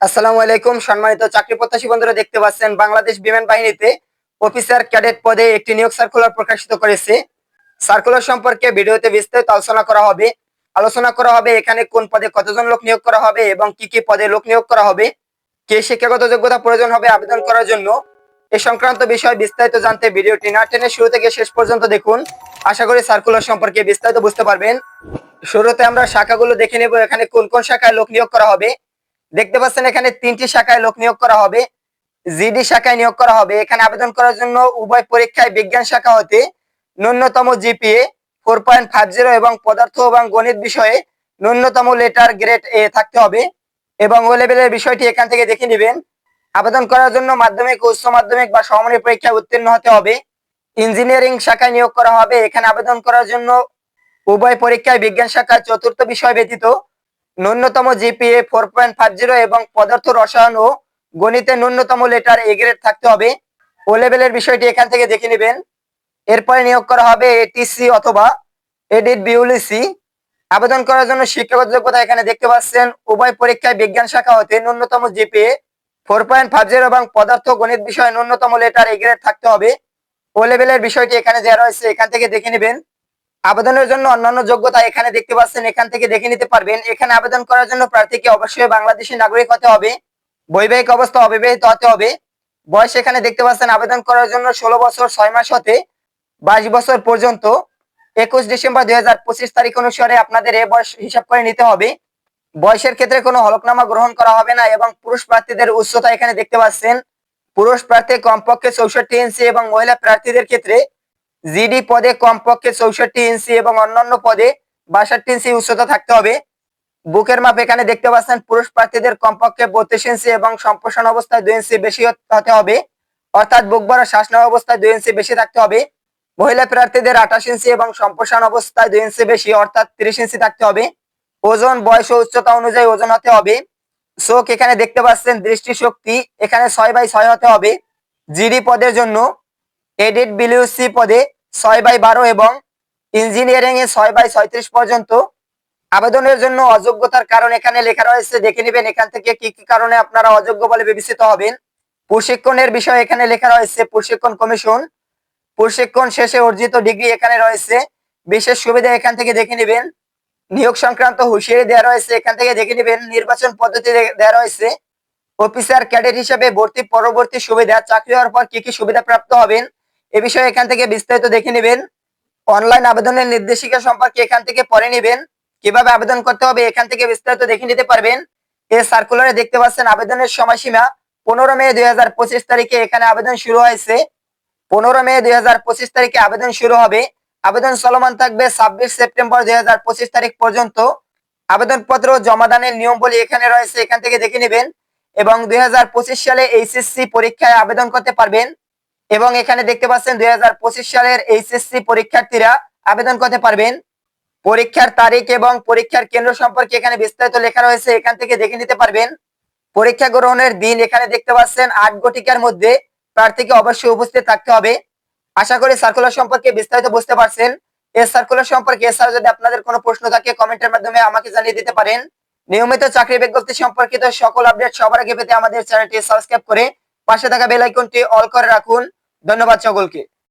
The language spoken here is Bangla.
আসসালামু আলাইকুম। সম্মানিত চাকরি প্রত্যাশী বন্ধুরা দেখতে পাচ্ছেন, বাংলাদেশ বিমান বাহিনীতে অফিসার ক্যাডেট পদে একটি নিয়োগ সার্কুলার প্রকাশিত করেছে। সার্কুলার সম্পর্কে ভিডিওতে বিস্তারিত আলোচনা করা হবে। আলোচনা করা হবে এখানে কোন পদে কতজন লোক নিয়োগ করা হবে এবং কি কি পদে লোক নিয়োগ করা হবে, কে শিক্ষাগত যোগ্যতা প্রয়োজন হবে আবেদন করার জন্য। এ সংক্রান্ত বিষয় বিস্তারিত জানতে ভিডিওটি না টেনে শুরু থেকে শেষ পর্যন্ত দেখুন। আশা করি সার্কুলার সম্পর্কে বিস্তারিত বুঝতে পারবেন। শুরুতে আমরা শাখাগুলো দেখে নেব, এখানে কোন কোন শাখায় লোক নিয়োগ করা হবে দেখতে পাচ্ছেন এখানে তিনটি শাখায় লোক নিয়োগ করা হবে। জিডি শাখায় নিয়োগ করা হবে। এখানে আবেদন করার জন্য উভয় পরীক্ষায় বিজ্ঞান শাখা হতে ন্যূনতম GPA four point five zero এবং পদার্থ এবং গণিত বিষয়ে ন্যূনতম লেটার গ্রেড এ থাকতে হবে এবং ও লেভেলের বিষয়টি এখান থেকে দেখে নেবেন। আবেদন করার জন্য মাধ্যমিক, উচ্চ মাধ্যমিক বা সমমানের পরীক্ষায় উত্তীর্ণ হতে হবে। ইঞ্জিনিয়ারিং শাখায় নিয়োগ করা হবে। এখানে আবেদন করার জন্য উভয় পরীক্ষায় বিজ্ঞান শাখায় চতুর্থ বিষয় ব্যতীত ন্যূনতম GPA four point five zero এবং পদার্থ রসায়ন ও গণিতে ন্যূনতম লেটার এ গ্রেড থাকতে হবে। ও লেভেলের বিষয়টি এখান থেকে দেখে নেবেন। এরপরে নিয়োগ করা হবে এটিসি অথবা এডিট বিউলিসি আবেদন করার জন্য শিক্ষাগত যোগ্যতা এখানে দেখতে পাচ্ছেন। উভয় পরীক্ষায় বিজ্ঞান শাখা হতে ন্যূনতম GPA four point five zero এবং পদার্থ গণিত বিষয়ে ন্যূনতম লেটার এ গ্রেড থাকতে হবে। ও লেভেলের বিষয়টি এখানে দেওয়া রয়েছে। এখান থেকে দেখে নেবেন। আবেদনের জন্য অন্যান্য যোগ্যতা এখানে দেখতে পাচ্ছেন, এখান থেকে দেখে নিতে পারবেন। এখানে আবেদন করার জন্য প্রার্থীকে অবশ্যই বাংলাদেশি নাগরিক হতে হবে, বৈবাহিক অবস্থা অবিবাহিত হতে হবে। বয়স এখানে দেখতে পাচ্ছেন, আবেদন করার জন্য ষোলো বছর ছয় মাস হতে বাইশ বছর পর্যন্ত। একুশ ডিসেম্বর দুই হাজার পঁচিশ তারিখ অনুসারে আপনাদের এ বয়স হিসাব করে নিতে হবে। বয়সের ক্ষেত্রে কোনো হলফনামা গ্রহণ করা হবে না এবং পুরুষ প্রার্থীদের উচ্চতা এখানে দেখতে পাচ্ছেন। পুরুষ প্রার্থী কমপক্ষে চৌষট্টি ইঞ্চি এবং মহিলা প্রার্থীদের ক্ষেত্রে জিডি পদে কমপক্ষে চৌষট্টি ইঞ্চি এবং অন্যান্য পদে বাষট্টি ইঞ্চি উচ্চতা থাকতে হবে। বুকের মাপ এখানে দেখতে পাচ্ছেন, পুরুষ প্রার্থীদের কমপক্ষে বত্রিশ ইঞ্চি এবং সম্প্রসারণ অবস্থায় দুই ইঞ্চি বেশি হতে হবে। অর্থাৎ বুক বড় শ্বাস নেওয়া অবস্থায় দুই ইঞ্চি বেশি থাকতে হবে। মহিলা প্রার্থীদের আঠাশ ইঞ্চি এবং সম্প্রসারণ অবস্থায় দুই ইঞ্চি বেশি, অর্থাৎ তিরিশ ইঞ্চি থাকতে হবে। ওজন, বয়স ও উচ্চতা অনুযায়ী ওজন হতে হবে। চোখ এখানে দেখতে পাচ্ছেন, দৃষ্টিশক্তি এখানে ছয় বাই ছয় হতে হবে। জিডি পদের জন্য এডিট বিলিউসি পদে ছয় বাই বারো এবং ইঞ্জিনিয়ারিং এ ছয় বাই ছয়ত্রিশ পর্যন্ত আবেদনের জন্য অযোগ্যতার কারণ এখানে লেখা রয়েছে, দেখে নেবেন এখান থেকে কি কি কারণে আপনারা অযোগ্য বলে বিবেচিত হবেন। প্রশিক্ষণের বিষয় এখানে লেখা রয়েছে, প্রশিক্ষণ কমিশন। প্রশিক্ষণ শেষে অর্জিত ডিগ্রি এখানে রয়েছে। বিশেষ সুবিধা এখান থেকে দেখে নেবেন। নিয়োগ সংক্রান্ত হুঁশিয়ারি দেওয়া রয়েছে, এখান থেকে দেখে নেবেন। নির্বাচন পদ্ধতি দেওয়া রয়েছে। অফিসার ক্যাডেট হিসেবে ভর্তি পরবর্তী সুবিধা, চাকরি হওয়ার পর কি কি সুবিধা প্রাপ্ত হবেন? এ বিষয়ে এখান থেকে বিস্তারিত দেখে নেবেন। অনলাইন আবেদনের নির্দেশিকা সম্পর্কে এখান থেকে পড়ে নেবেন। কীভাবে আবেদন করতে হবে এখান থেকে বিস্তারিত দেখে নিতে পারবেন। এই সার্কুলারে দেখতে পাচ্ছেন আবেদনের সময়সীমা পনেরো মে দুই তারিখে এখানে আবেদন শুরু হয়েছে। পনেরো মে দুই হাজার পঁচিশ তারিখে আবেদন শুরু হবে। আবেদন চলমান থাকবে ছাব্বিশ সেপ্টেম্বর দুই হাজার পঁচিশ তারিখ পর্যন্ত। আবেদনপত্র জমাদানের নিয়ম বলে এখানে রয়েছে, এখান থেকে দেখে নেবেন। এবং দুই হাজার পঁচিশ সালে এইচএসসি পরীক্ষায় আবেদন করতে পারবেন। এবং এখানে দেখতে পাচ্ছেন দুই হাজার পঁচিশ সালের এইচএসসি পরীক্ষার্থীরা আবেদন করতে পারবেন। পরীক্ষার তারিখ এবং পরীক্ষার কেন্দ্র সম্পর্কে এখানে বিস্তারিত লেখা রয়েছে, এখান থেকে দেখে নিতে পারবেন। পরীক্ষা গ্রহণের দিন এখানে দেখতে পাচ্ছেন আট গটিকার মধ্যে প্রার্থীকে অবশ্যই উপস্থিত থাকতে হবে। আশা করি সার্কুলার সম্পর্কে বিস্তারিত বুঝতে পারছেন। এই সার্কুলার সম্পর্কে এছাড়া যদি আপনাদের কোনো প্রশ্ন থাকে, কমেন্টের মাধ্যমে আমাকে জানিয়ে দিতে পারেন। নিয়মিত চাকরি বিজ্ঞপ্তি সম্পর্কিত সকল আপডেট সবার আগে পেতে আমাদের চ্যানেলটি সাবস্ক্রাইব করে পাশে থাকা বেল আইকনটি অল করে রাখুন। ধন্যবাদ সকলকে